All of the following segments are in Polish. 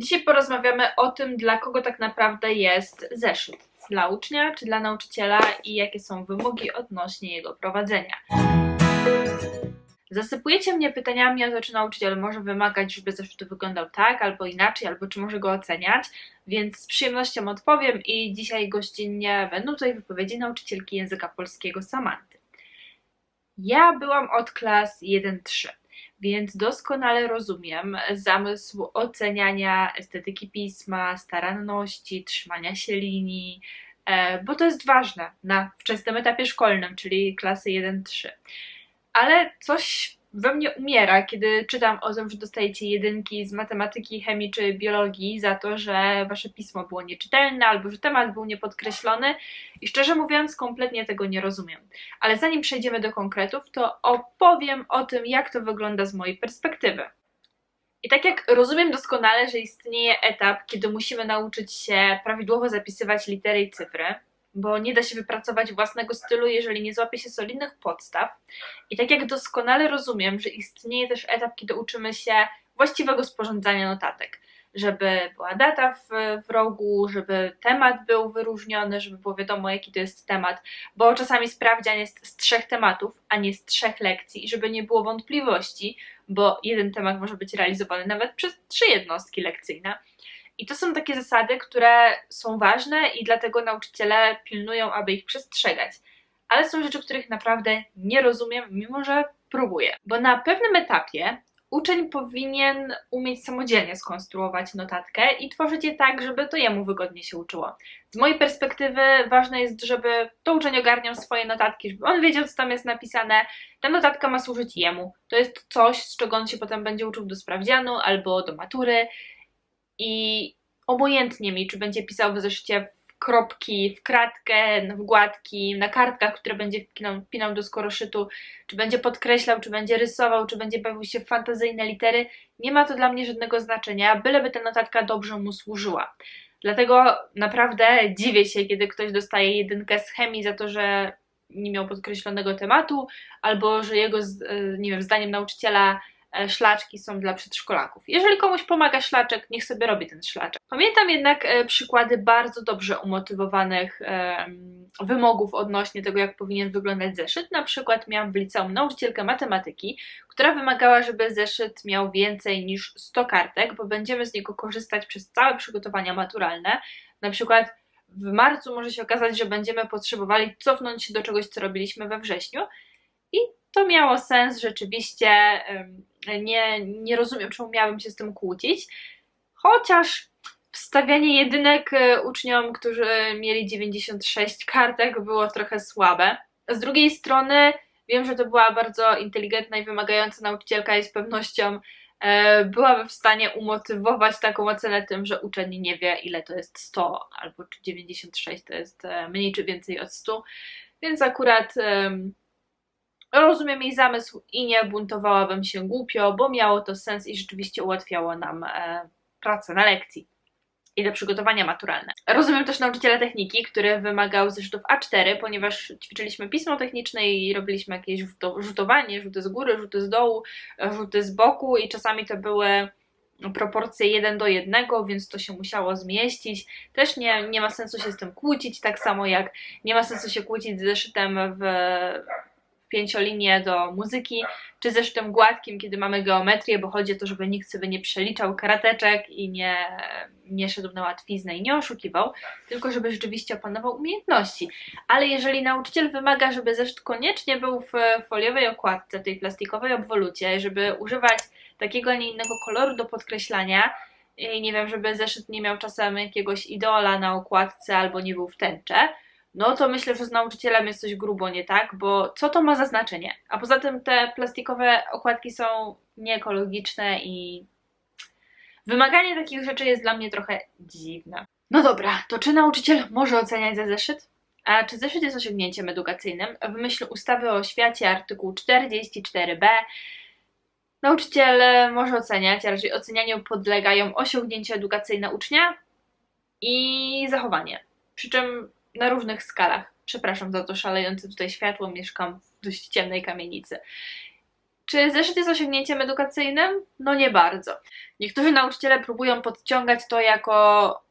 Dzisiaj porozmawiamy o tym, dla kogo tak naprawdę jest zeszyt. Dla ucznia czy dla nauczyciela i jakie są wymogi odnośnie jego prowadzenia. Zasypujecie mnie pytaniami o to, czy nauczyciel może wymagać, żeby zeszyt wyglądał tak albo inaczej, albo czy może go oceniać, więc z przyjemnością odpowiem i dzisiaj gościnnie będą tutaj wypowiedzi nauczycielki języka polskiego Samanty. Ja byłam od klas 1-3 więc doskonale rozumiem zamysł oceniania estetyki pisma, staranności, trzymania się linii, e, bo to jest ważne na wczesnym etapie szkolnym, czyli klasy 1-3. Ale coś we mnie umiera, kiedy czytam o tym, że dostajecie jedynki z matematyki, chemii czy biologii za to, że wasze pismo było nieczytelne albo że temat był niepodkreślony i szczerze mówiąc kompletnie tego nie rozumiem. Ale zanim przejdziemy do konkretów, to opowiem o tym, jak to wygląda z mojej perspektywy. I tak jak rozumiem doskonale, że istnieje etap, kiedy musimy nauczyć się prawidłowo zapisywać litery i cyfry, bo nie da się wypracować własnego stylu, jeżeli nie złapie się solidnych podstaw. I tak jak doskonale rozumiem, że istnieje też etap, kiedy uczymy się właściwego sporządzania notatek. Żeby była data w, w rogu, żeby temat był wyróżniony, żeby było wiadomo, jaki to jest temat, bo czasami sprawdzian jest z trzech tematów, a nie z trzech lekcji, i żeby nie było wątpliwości, bo jeden temat może być realizowany nawet przez trzy jednostki lekcyjne. I to są takie zasady, które są ważne i dlatego nauczyciele pilnują, aby ich przestrzegać. Ale są rzeczy, których naprawdę nie rozumiem, mimo że próbuję. Bo na pewnym etapie uczeń powinien umieć samodzielnie skonstruować notatkę i tworzyć je tak, żeby to jemu wygodnie się uczyło. Z mojej perspektywy ważne jest, żeby to uczeń ogarniał swoje notatki, żeby on wiedział, co tam jest napisane. Ta notatka ma służyć jemu. To jest coś, z czego on się potem będzie uczył do sprawdzianu albo do matury i obojętnie mi, czy będzie pisał w zeszycie w kropki, w kratkę, w gładki, na kartkach, które będzie wpinał do skoroszytu, czy będzie podkreślał, czy będzie rysował, czy będzie bawił się w fantazyjne litery, nie ma to dla mnie żadnego znaczenia, byleby ta notatka dobrze mu służyła. Dlatego naprawdę dziwię się, kiedy ktoś dostaje jedynkę z chemii za to, że nie miał podkreślonego tematu, albo że jego, nie wiem, zdaniem nauczyciela E, szlaczki są dla przedszkolaków. Jeżeli komuś pomaga szlaczek, niech sobie robi ten szlaczek. Pamiętam jednak e, przykłady bardzo dobrze umotywowanych wymogów odnośnie tego, jak powinien wyglądać zeszyt. Na przykład miałam w liceum nauczycielkę matematyki, która wymagała, żeby zeszyt miał więcej niż 100 kartek, bo będziemy z niego korzystać przez całe przygotowania maturalne. Na przykład w marcu może się okazać, że będziemy potrzebowali cofnąć się do czegoś, co robiliśmy we wrześniu. I to miało sens rzeczywiście nie, nie rozumiem, czemu miałabym się z tym kłócić. Chociaż wstawianie jedynek e, uczniom, którzy mieli 96 kartek, było trochę słabe. Z drugiej strony wiem, że to była bardzo inteligentna i wymagająca nauczycielka i z pewnością e, byłaby w stanie umotywować taką ocenę tym, że uczeń nie wie, ile to jest 100 albo czy 96 to jest e, mniej czy więcej od 100. Więc akurat Rozumiem jej zamysł i nie buntowałabym się głupio, bo miało to sens i rzeczywiście ułatwiało nam e, pracę na lekcji i do przygotowania maturalne. Rozumiem też nauczyciela techniki, który wymagał zeszytów A4, ponieważ ćwiczyliśmy pismo techniczne i robiliśmy jakieś rzutowanie, rzuty z góry, rzuty z dołu, rzuty z boku i czasami to były proporcje 1 do 1, więc to się musiało zmieścić. Też nie, nie ma sensu się z tym kłócić, tak samo jak nie ma sensu się kłócić z zeszytem w pięciolinię do muzyki, czy zresztą gładkim, kiedy mamy geometrię, bo chodzi o to, żeby nikt sobie nie przeliczał karateczek i nie, nie szedł na łatwiznę i nie oszukiwał, tylko żeby rzeczywiście opanował umiejętności. Ale jeżeli nauczyciel wymaga, żeby zeszyt koniecznie był w foliowej okładce, tej plastikowej obwolucie, żeby używać takiego, a nie innego koloru do podkreślania, i nie wiem, żeby zeszyt nie miał czasem jakiegoś idola na okładce albo nie był w tęcze, no to myślę, że z nauczycielem jest coś grubo nie tak, bo co to ma za znaczenie? A poza tym te plastikowe okładki są nieekologiczne i wymaganie takich rzeczy jest dla mnie trochę dziwne. No dobra, to czy nauczyciel może oceniać za zeszyt? A czy zeszyt jest osiągnięciem edukacyjnym? W myśl ustawy o oświacie artykuł 44b nauczyciel może oceniać, a raczej ocenianiu podlegają osiągnięcia edukacyjne ucznia i zachowanie. Przy czym na różnych skalach. Przepraszam za to szalejące tutaj światło, mieszkam w dość ciemnej kamienicy. Czy zeszyt jest osiągnięciem edukacyjnym? No nie bardzo. Niektórzy nauczyciele próbują podciągać to jako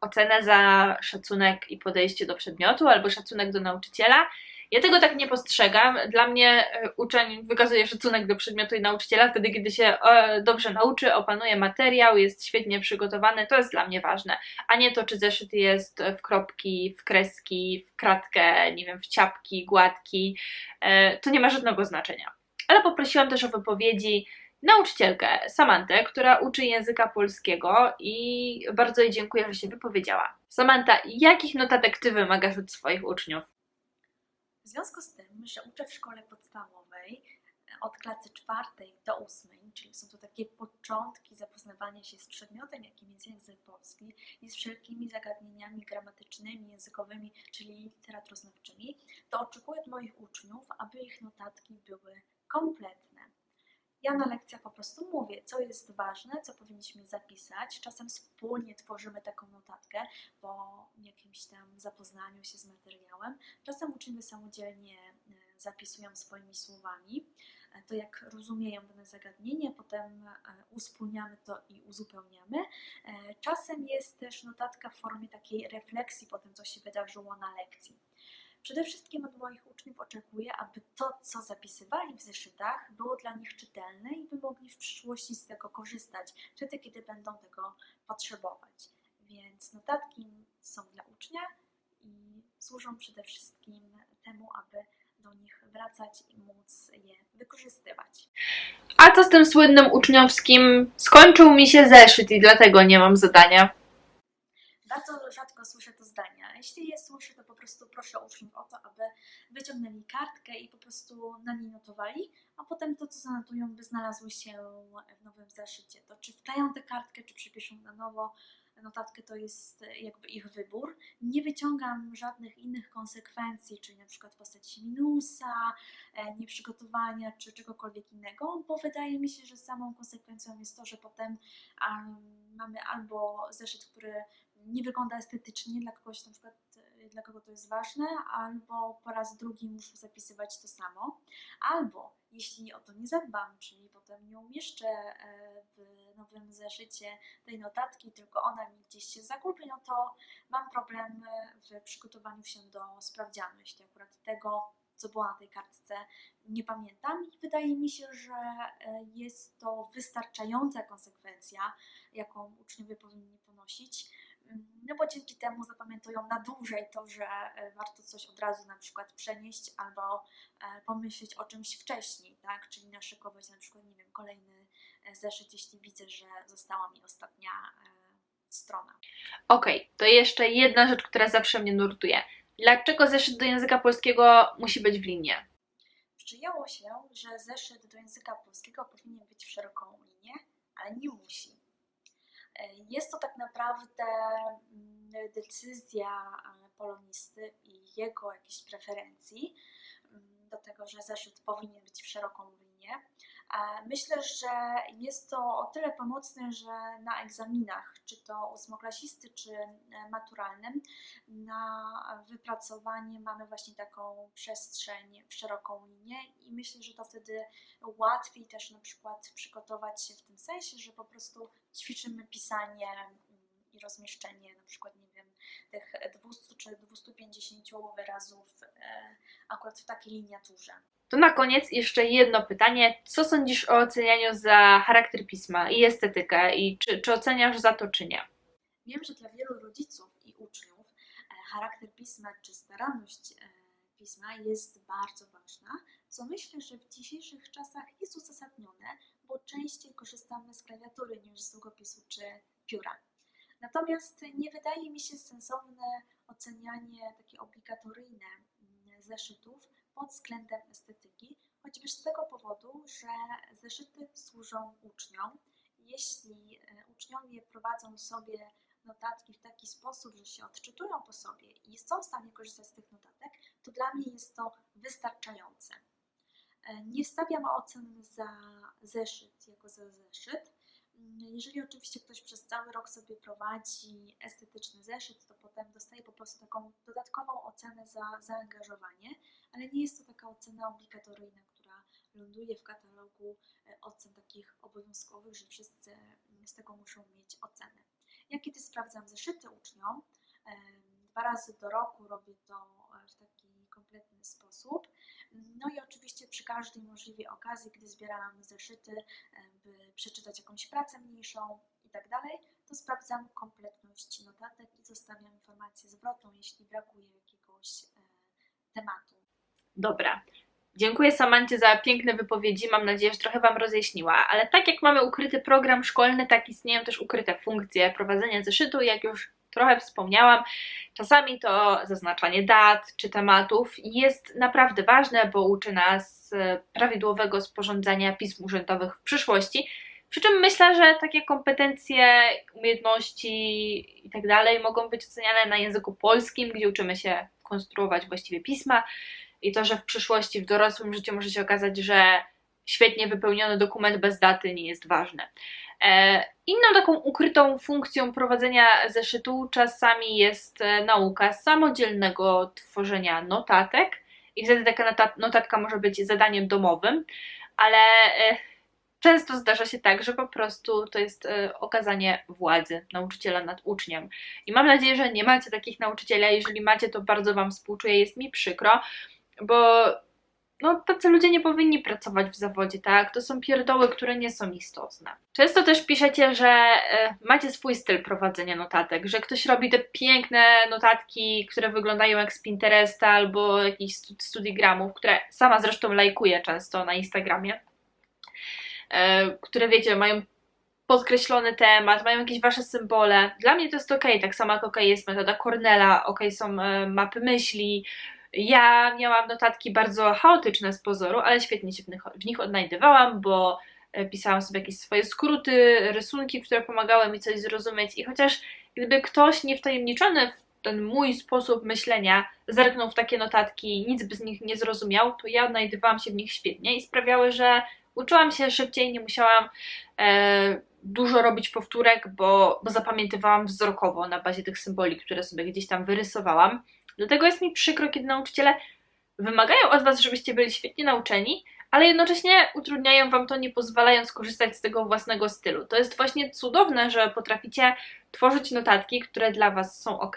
ocenę za szacunek i podejście do przedmiotu albo szacunek do nauczyciela. Ja tego tak nie postrzegam. Dla mnie e, uczeń wykazuje szacunek do przedmiotu i nauczyciela wtedy, kiedy się e, dobrze nauczy, opanuje materiał, jest świetnie przygotowany. To jest dla mnie ważne, a nie to, czy zeszyt jest w kropki, w kreski, w kratkę, nie wiem, w ciapki, gładki. E, To nie ma żadnego znaczenia. Ale poprosiłam też o wypowiedzi nauczycielkę Samantę, która uczy języka polskiego i bardzo jej dziękuję, że się wypowiedziała. Samanta, jakich notatek ty wymagasz od swoich uczniów? W związku z tym, że uczę w szkole podstawowej e, od klasy czwartej do ósmej, czyli są to takie początki zapoznawania się z przedmiotem, jakim jest język polski i z wszelkimi zagadnieniami gramatycznymi, językowymi, czyli literaturoznawczymi, to oczekuję od moich uczniów, aby ich notatki były kompletne. Ja na lekcjach po prostu mówię, co jest ważne, co powinniśmy zapisać. Czasem wspólnie tworzymy taką notatkę po jakimś tam zapoznaniu się z materiałem. Czasem uczniowie samodzielnie e, zapisują swoimi słowami e, to, jak rozumieją dane zagadnienie, potem e, uspólniamy to i uzupełniamy. Czasem jest też notatka w formie takiej refleksji po tym, co się wydarzyło na lekcji. Przede wszystkim od moich uczniów oczekuję, aby to, co zapisywali w zeszytach, było dla nich czytelne i by mogli w przyszłości z tego korzystać, wtedy, kiedy będą tego potrzebować. Więc notatki są dla ucznia i służą przede wszystkim temu, aby do nich wracać i móc je wykorzystywać. A co z tym słynnym uczniowskim? Skończył mi się zeszyt i dlatego nie mam zadania. Bardzo rzadko słyszę to zdania. Jeśli je słyszę, to po prostu proszę uczniów o to, aby wyciągnęli kartkę i po prostu na niej notowali, a potem to, co zanotują, by znalazło się w nowym zeszycie. To czy wkleją tę kartkę, czy przypiszą na nowo notatkę, to jest jakby ich wybór. Nie wyciągam żadnych innych konsekwencji, czyli na przykład postaci minusa, e, nieprzygotowania, czy czegokolwiek innego, bo wydaje mi się, że samą konsekwencją jest to, że potem um, mamy albo zeszyt, który nie wygląda estetycznie dla kogoś na przykład, e, dla kogo to jest ważne, albo po raz drugi muszę zapisywać to samo, albo jeśli o to nie zadbam, czyli potem nie umieszczę e, w nowym zeszycie tej notatki, tylko ona mi gdzieś się zagubi, no to mam problem w przygotowaniu się do sprawdzianu, jeśli akurat tego, co było na tej kartce, nie pamiętam i wydaje mi się, że e, jest to wystarczająca konsekwencja, jaką uczniowie powinni ponosić. No bo dzięki temu zapamiętują na dłużej to, że e, warto coś od razu na przykład przenieść albo e, pomyśleć o czymś wcześniej, tak? Czyli naszykować na przykład, nie wiem, kolejny e, zeszyt, jeśli widzę, że została mi ostatnia strona. Okej, to jeszcze jedna rzecz, która zawsze mnie nurtuje. Dlaczego zeszyt do języka polskiego musi być w linie? Przyjęło się, że zeszyt do języka polskiego powinien być w szeroką linię, ale nie musi. E, Jest to tak naprawdę mm, decyzja e, polonisty i jego jakichś preferencji mm, do tego, że zeszyt powinien być w szeroką linię. E, Myślę, że jest to o tyle pomocne, że na egzaminach, czy to ósmoklasisty, czy e, maturalnym, na wypracowanie mamy właśnie taką przestrzeń szeroką linię i myślę, że to wtedy łatwiej też na przykład przygotować się w tym sensie, że po prostu ćwiczymy pisanie mm, i rozmieszczenie na przykład, nie wiem, tych 200 czy 250 wyrazów e, akurat w takiej liniaturze. To na koniec jeszcze jedno pytanie. Co sądzisz o ocenianiu za charakter pisma i estetykę? I czy, czy oceniasz za to, czy nie? Wiem, że dla wielu rodziców i uczniów e, charakter pisma czy staranność e, pisma jest bardzo ważna, co myślę, że w dzisiejszych czasach jest uzasadnione, bo częściej korzystamy z klawiatury niż z długopisu czy pióra. Natomiast nie wydaje mi się sensowne ocenianie takie obligatoryjne mm, zeszytów pod względem estetyki, choćby z tego powodu, że zeszyty służą uczniom. Jeśli e, uczniowie prowadzą sobie notatki w taki sposób, że się odczytują po sobie i są w stanie korzystać z tych notatek, to dla mnie jest to wystarczające. E, Nie stawiam ocen za zeszyt jako za zeszyt. Jeżeli oczywiście ktoś przez cały rok sobie prowadzi estetyczny zeszyt, to potem dostaje po prostu taką dodatkową ocenę za zaangażowanie, ale nie jest to taka ocena obligatoryjna, która ląduje w katalogu e, ocen takich obowiązkowych, że wszyscy mm, z tego muszą mieć ocenę. Ja kiedy sprawdzam zeszyty uczniom, dwa razy do roku robię to e, w taki kompletny sposób. No i oczywiście przy każdej możliwej okazji, gdy zbierałam zeszyty, e, by przeczytać jakąś pracę mniejszą i tak dalej, to sprawdzam kompletność notatek i zostawiam informację zwrotną, jeśli brakuje jakiegoś e, tematu. Dobra. Dziękuję Samancie za piękne wypowiedzi. Mam nadzieję, że trochę Wam rozjaśniła. Ale tak jak mamy ukryty program szkolny, tak istnieją też ukryte funkcje prowadzenia zeszytu. Jak już trochę wspomniałam, czasami to zaznaczanie dat czy tematów jest naprawdę ważne, bo uczy nas e, prawidłowego sporządzania pism urzędowych w przyszłości. Przy czym myślę, że takie kompetencje, umiejętności i tak dalej mogą być oceniane na języku polskim, gdzie uczymy się konstruować właściwie pisma i to, że w przyszłości, w dorosłym życiu może się okazać, że świetnie wypełniony dokument bez daty nie jest ważny. E, Inną taką ukrytą funkcją prowadzenia zeszytu czasami jest e, nauka samodzielnego tworzenia notatek. I wtedy taka nota- notatka może być zadaniem domowym, ale e, często zdarza się tak, że po prostu to jest okazanie władzy nauczyciela nad uczniem. I mam nadzieję, że nie macie takich nauczycieli, a jeżeli macie, to bardzo Wam współczuję, jest mi przykro, bo no, tacy ludzie nie powinni pracować w zawodzie, tak? To są pierdoły, które nie są istotne. Często też piszecie, że e, macie swój styl prowadzenia notatek, że ktoś robi te piękne notatki, które wyglądają jak z Pinteresta albo jakichś stu- studigramów, które sama zresztą lajkuję często na Instagramie, e, które wiecie, mają podkreślony temat, mają jakieś wasze symbole. Dla mnie to jest ok, tak samo jak ok jest metoda Cornella, ok są e, mapy myśli, ja miałam notatki bardzo chaotyczne z pozoru, ale świetnie się w nich, odnajdywałam, bo e, pisałam sobie jakieś swoje skróty, rysunki, które pomagały mi coś zrozumieć i chociaż gdyby ktoś niewtajemniczony w ten mój sposób myślenia zerknął w takie notatki, nic by z nich nie zrozumiał, to ja odnajdywałam się w nich świetnie i sprawiały, że uczyłam się szybciej, nie musiałam e, dużo robić powtórek, bo, bo zapamiętywałam wzrokowo na bazie tych symboli, które sobie gdzieś tam wyrysowałam. Dlatego jest mi przykro, kiedy nauczyciele wymagają od Was, żebyście byli świetnie nauczeni, ale jednocześnie utrudniają Wam to, nie pozwalając korzystać z tego własnego stylu. To jest właśnie cudowne, że potraficie tworzyć notatki, które dla Was są ok.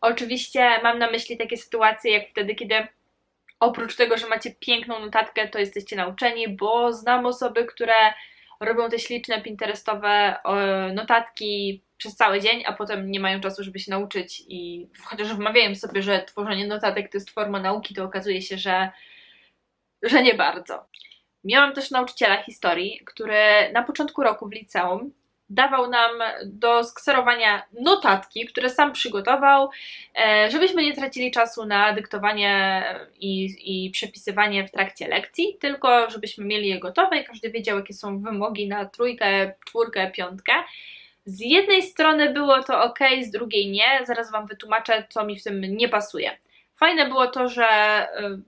Oczywiście mam na myśli takie sytuacje, jak wtedy, kiedy oprócz tego, że macie piękną notatkę, to jesteście nauczeni, bo znam osoby, które robią te śliczne pinterestowe e, notatki przez cały dzień, a potem nie mają czasu, żeby się nauczyć i chociaż wmawiają sobie, że tworzenie notatek to jest forma nauki, to okazuje się, że, że nie bardzo. Miałam też nauczyciela historii, który na początku roku w liceum dawał nam do skserowania notatki, które sam przygotował, e, żebyśmy nie tracili czasu na dyktowanie i, i przepisywanie w trakcie lekcji, tylko żebyśmy mieli je gotowe i każdy wiedział, jakie są wymogi na trójkę, czwórkę, piątkę. Z jednej strony było to ok, z drugiej nie. Zaraz Wam wytłumaczę, co mi w tym nie pasuje. Fajne było to, że y,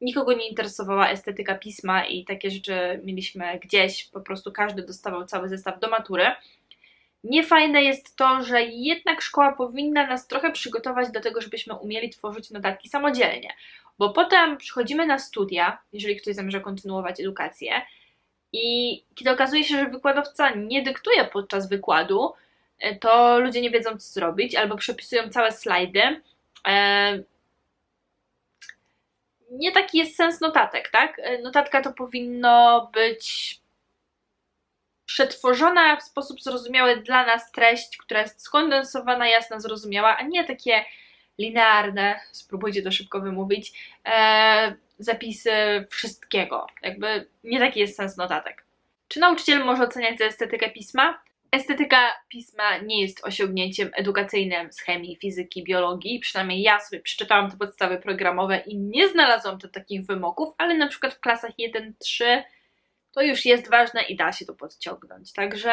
nikogo nie interesowała estetyka pisma i takie rzeczy mieliśmy gdzieś, po prostu każdy dostawał cały zestaw do matury. Niefajne jest to, że jednak szkoła powinna nas trochę przygotować do tego, żebyśmy umieli tworzyć notatki samodzielnie, bo potem przychodzimy na studia, jeżeli ktoś zamierza kontynuować edukację, i kiedy okazuje się, że wykładowca nie dyktuje podczas wykładu, e, to ludzie nie wiedzą, co zrobić, albo przepisują całe slajdy. E, Nie taki jest sens notatek, tak? E, Notatka to powinno być przetworzona w sposób zrozumiały dla nas treść, która jest skondensowana, jasna, zrozumiała, a nie takie linearne, spróbujcie to szybko wymówić, e, zapisy wszystkiego. Jakby nie taki jest sens notatek. Czy nauczyciel może oceniać za estetykę pisma? Estetyka pisma nie jest osiągnięciem edukacyjnym z chemii, fizyki, biologii. Przynajmniej ja sobie przeczytałam te podstawy programowe i nie znalazłam tu takich wymogów, ale na przykład w klasach 1-3 to już jest ważne i da się to podciągnąć. Także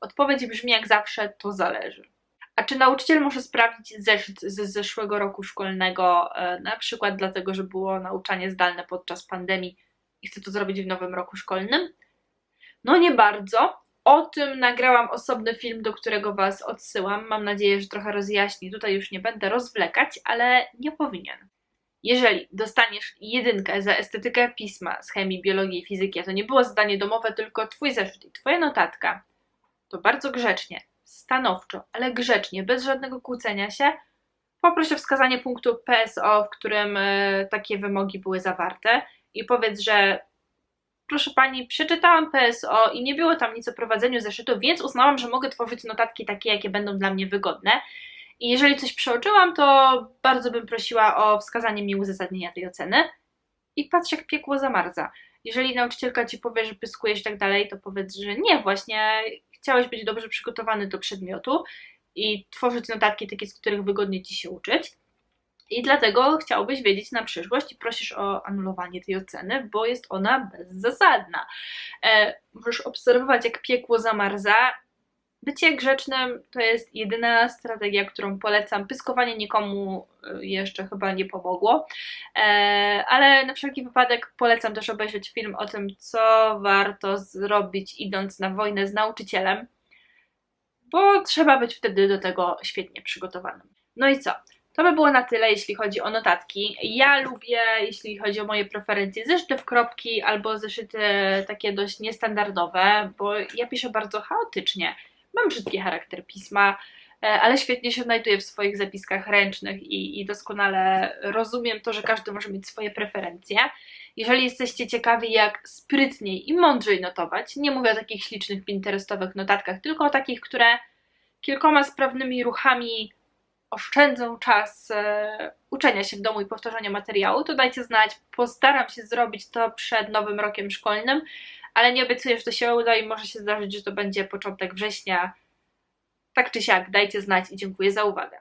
odpowiedź brzmi jak zawsze, to zależy. A czy nauczyciel może sprawdzić zeszyt z zeszłego roku szkolnego, e, na przykład dlatego, że było nauczanie zdalne podczas pandemii i chce to zrobić w nowym roku szkolnym? No nie bardzo. O tym nagrałam osobny film, do którego Was odsyłam. Mam nadzieję, że trochę rozjaśni. Tutaj już nie będę rozwlekać, ale nie powinien. Jeżeli dostaniesz jedynkę za estetykę pisma z chemii, biologii i fizyki, a to nie było zadanie domowe, tylko twój zeszyt i twoja notatka, to bardzo grzecznie, stanowczo, ale grzecznie, bez żadnego kłócenia się, poproś o wskazanie punktu PSO, w którym e, takie wymogi były zawarte i powiedz, że proszę pani, przeczytałam PSO i nie było tam nic o prowadzeniu zeszytu, więc uznałam, że mogę tworzyć notatki takie, jakie będą dla mnie wygodne. I jeżeli coś przeoczyłam, to bardzo bym prosiła o wskazanie mi uzasadnienia tej oceny. I patrz, jak piekło zamarza. Jeżeli nauczycielka ci powie, że pyskujesz i tak dalej, to powiedz, że nie, właśnie chciałeś być dobrze przygotowany do przedmiotu i tworzyć notatki takie, z których wygodnie ci się uczyć. I dlatego chciałbyś wiedzieć na przyszłość i prosisz o anulowanie tej oceny, bo jest ona bezzasadna. E, możesz obserwować, jak piekło zamarza. Bycie grzecznym to jest jedyna strategia, którą polecam. Pyskowanie nikomu e, jeszcze chyba nie pomogło, e, ale na wszelki wypadek polecam też obejrzeć film o tym, co warto zrobić, idąc na wojnę z nauczycielem, bo trzeba być wtedy do tego świetnie przygotowanym. No i co? To by było na tyle, jeśli chodzi o notatki. Ja lubię, jeśli chodzi o moje preferencje, zeszyty w kropki albo zeszyty takie dość niestandardowe, bo ja piszę bardzo chaotycznie. Mam brzydki charakter pisma, e, ale świetnie się odnajduję w swoich zapiskach ręcznych i, i doskonale rozumiem to, że każdy może mieć swoje preferencje. Jeżeli jesteście ciekawi, jak sprytniej i mądrzej notować, nie mówię o takich ślicznych pinterestowych notatkach, tylko o takich, które kilkoma sprawnymi ruchami oszczędzą czas e, uczenia się w domu i powtarzania materiału, to dajcie znać. Postaram się zrobić to przed nowym rokiem szkolnym, ale nie obiecuję, że to się uda i może się zdarzyć, że to będzie początek września. Tak czy siak, dajcie znać i dziękuję za uwagę.